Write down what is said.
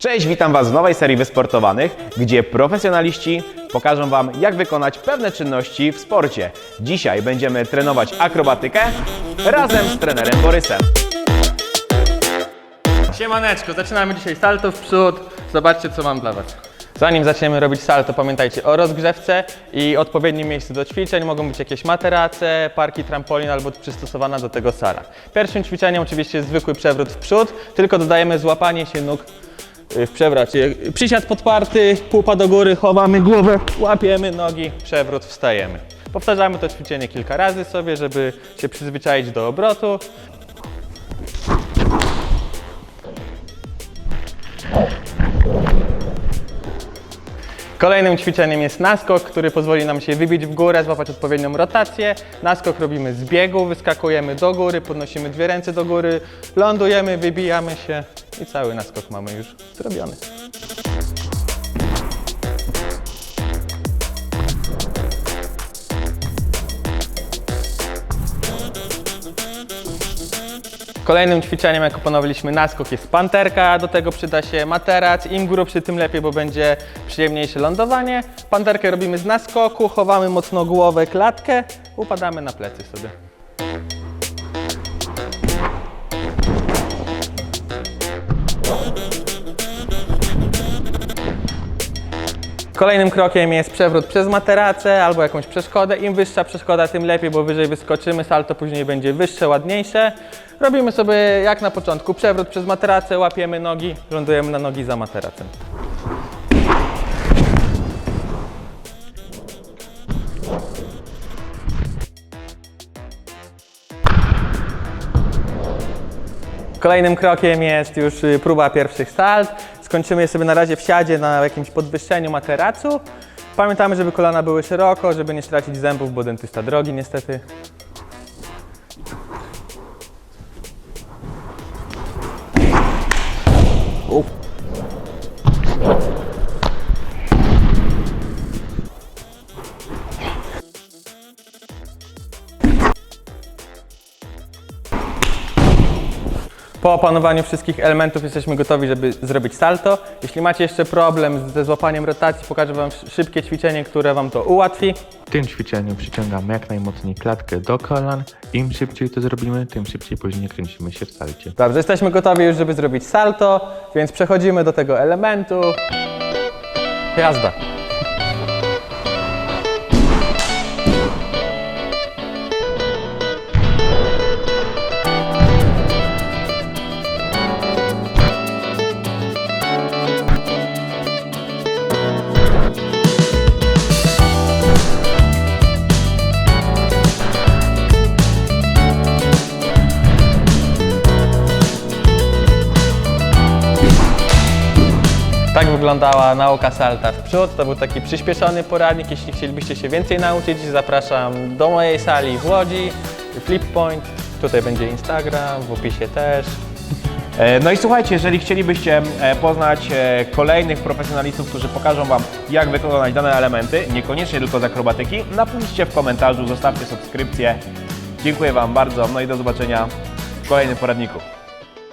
Cześć, witam Was w nowej serii wysportowanych, gdzie profesjonaliści pokażą Wam, jak wykonać pewne czynności w sporcie. Dzisiaj będziemy trenować akrobatykę razem z trenerem Borysem. Siemaneczko, zaczynamy dzisiaj salto w przód. Zobaczcie, co mam dla Was. Zanim zaczniemy robić salto, pamiętajcie o rozgrzewce i odpowiednim miejscu do ćwiczeń. Mogą być jakieś materace, parki trampolin albo przystosowana do tego sala. Pierwszym ćwiczeniem oczywiście jest zwykły przewrót w przód, tylko dodajemy złapanie się nóg w przewrocie. Przysiad podparty, pupa do góry, chowamy głowę, łapiemy nogi, przewrót, wstajemy. Powtarzamy to ćwiczenie kilka razy sobie, żeby się przyzwyczaić do obrotu. Kolejnym ćwiczeniem jest naskok, który pozwoli nam się wybić w górę, złapać odpowiednią rotację. Naskok robimy z biegu, wyskakujemy do góry, podnosimy dwie ręce do góry, lądujemy, wybijamy się i cały naskok mamy już zrobiony. Kolejnym ćwiczeniem, jak opanowaliśmy naskok, jest panterka. Do tego przyda się materac. Im grubszy, tym lepiej, bo będzie przyjemniejsze lądowanie. Panterkę robimy z naskoku, chowamy mocno głowę, klatkę, upadamy na plecy sobie. Kolejnym krokiem jest przewrót przez materacę albo jakąś przeszkodę. Im wyższa przeszkoda, tym lepiej, bo wyżej wyskoczymy, salto później będzie wyższe, ładniejsze. Robimy sobie jak na początku przewrót przez materacę, łapiemy nogi, lądujemy na nogi za materacem. Kolejnym krokiem jest już y, próba pierwszych salt. Skończymy je sobie na razie w siadzie na jakimś podwyższeniu materacu. Pamiętamy, żeby kolana były szeroko, żeby nie stracić zębów, bo dentysta drogi niestety. Po opanowaniu wszystkich elementów jesteśmy gotowi, żeby zrobić salto. Jeśli macie jeszcze problem ze złapaniem rotacji, pokażę Wam szybkie ćwiczenie, które Wam to ułatwi. W tym ćwiczeniu przyciągamy jak najmocniej klatkę do kolan. Im szybciej to zrobimy, tym szybciej później kręcimy się w salcie. Dobrze, jesteśmy gotowi już, żeby zrobić salto, więc przechodzimy do tego elementu. Jazda. Tak wyglądała nauka salta w przód. To był taki przyspieszony poradnik. Jeśli chcielibyście się więcej nauczyć, zapraszam do mojej sali w Łodzi, Flip Point. Tutaj będzie Instagram, w opisie też. E, No i słuchajcie, jeżeli chcielibyście e, poznać e, kolejnych profesjonalistów, którzy pokażą Wam, jak wykonać dane elementy, niekoniecznie tylko z akrobatyki, napiszcie w komentarzu, zostawcie subskrypcję. Dziękuję Wam bardzo, no i do zobaczenia w kolejnym poradniku.